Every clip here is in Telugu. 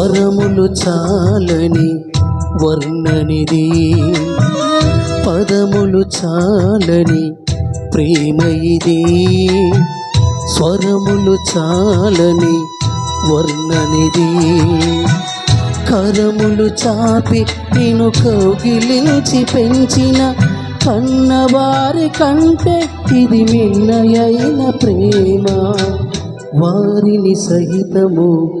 స్వరములు చాలని వర్ణనిది. పదములు చాలని ప్రేమ ఇది స్వరములు చాలని వర్ణనిది. కరములు చాపి నేను కౌగిలించి పెంచిన కన్నవారి కంటే ఇది మిన్నయైన ప్రేమ. వారిని సహితము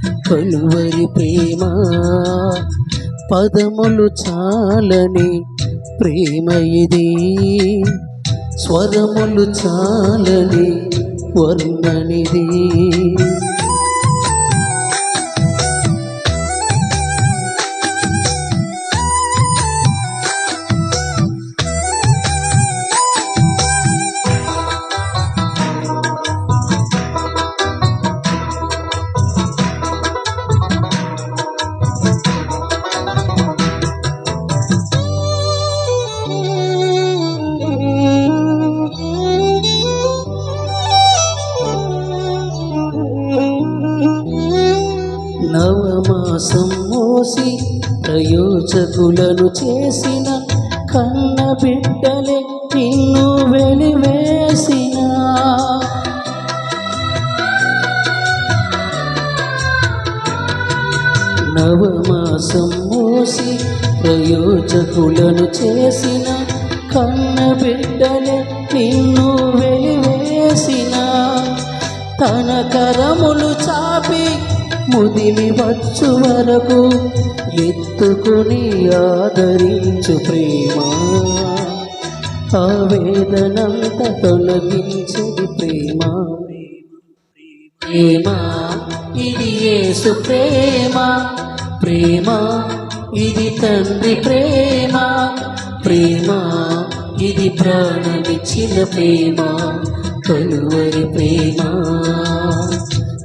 కలువరి ప్రేమ. పదములు చాలని ప్రేమ ఇది. స్వరములు చాలని వర్ణనిది. మోసి ప్రయోజకులను చేసిన కన్న బిడ్డలే నిన్ను వెలివేసిన. నవమాసం మోసి ప్రయోజకులను చేసిన కన్న బిడ్డలే నిన్ను వెలివేసిన. తన కరములు చాపి ముదిమి వచ్చు వరకు ఎత్తుకుని ఆదరించు ప్రేమ. ఆవేదనంత తొలగించది ప్రేమ. ప్రేమ ఇది యేసు ప్రేమ. ప్రేమ ఇది తండ్రి ప్రేమ. ప్రేమ ఇది ప్రాణమిచ్చిన ప్రేమ. కలువరి ప్రేమ.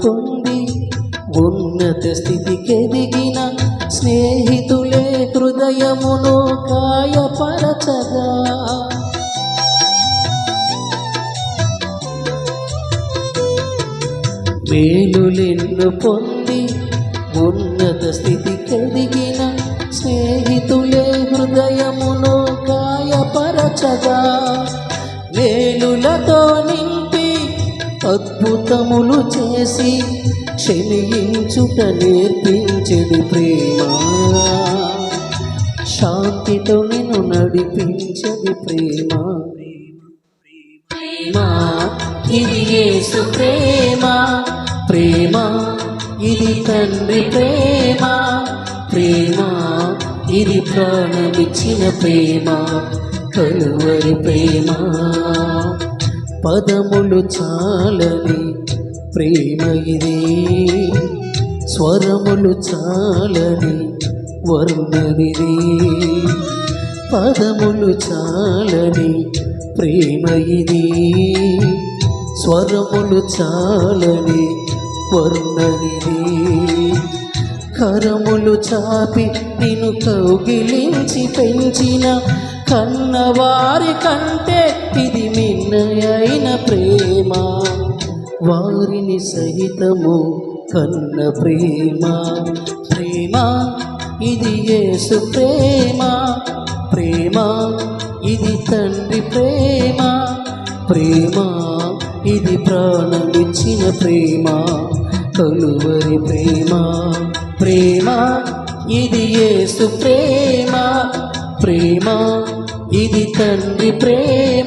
పొంది ఉన్నత స్థితికెదిగిన స్నేహితులే హృదయమును కాయపరచగా మేలులెన్ను పొంది ఉన్నత స్థితికెదిగిన స్నేహితులే హృదయమును కాయపరచగా మేలులతో నింపి అద్భుతములు చేసి క్షమించుట నేర్పించేది ప్రేమ. శాంతితో నిన్ను నడిపించదు ప్రేమ. ప్రేమ ఇది యేసు ప్రేమ. ప్రేమ ఇది తండ్రి ప్రేమ. ప్రేమ ఇది ప్రాణమిచ్చిన ప్రేమ. కలువరి ప్రేమ. పదములు చాలని ప్రేమ ఇది. స్వరములు చాలని వర్ణనిది. పదములు చాలని ప్రేమ ఇది. స్వరములు చాలని వర్ణనిది. కరములు చాపి నిన్ను కౌగిలించి పెంచిన కన్నవారి కంటే ఇది మిన్నయైన ప్రేమ వారిని సహితము కన్న ప్రేమ. ప్రేమ ఇది యేసు ప్రేమ. ప్రేమ ఇది తండ్రి ప్రేమ. ప్రేమ ఇది ప్రాణమిచ్చిన ప్రేమ. కలువరి ప్రేమ. ప్రేమ ఇది యేసు ప్రేమ. ప్రేమ ఇది తండ్రి ప్రేమ.